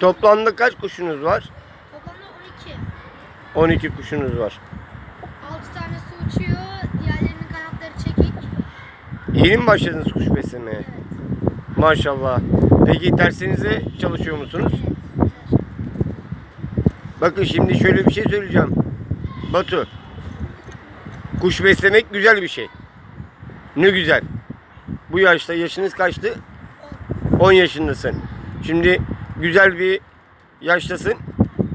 Toplamda kaç kuşunuz var? Toplamda 12. 12 kuşunuz var. 6 tanesi uçuyor. Diğerlerinin kanatları çekik. Yeni mi başladınız kuş beslemeye? Evet. Maşallah. Peki dersinize çalışıyor musunuz? Evet. Bakın şimdi şöyle bir şey söyleyeceğim. Batu. Kuş beslemek güzel bir şey. Ne güzel. Bu yaşta yaşınız kaçtı? 10 yaşındasın. Şimdi güzel bir yaştasın.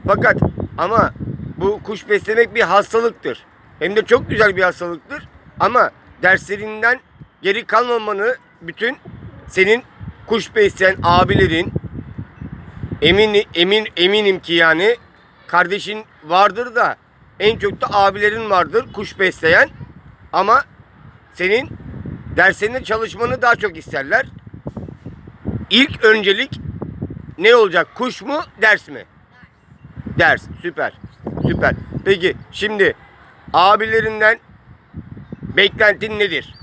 Fakat ama bu kuş beslemek bir hastalıktır. Hem de çok güzel bir hastalıktır. Ama derslerinden geri kalmamanı bütün senin kuş besleyen abilerin emin emin eminim ki yani kardeşin vardır da en çok da abilerin vardır kuş besleyen ama senin derslerinde çalışmanı daha çok isterler. İlk öncelik ne olacak? Kuş mu, ders mi? Ders. Süper. Süper. Peki şimdi abilerinden beklentin nedir?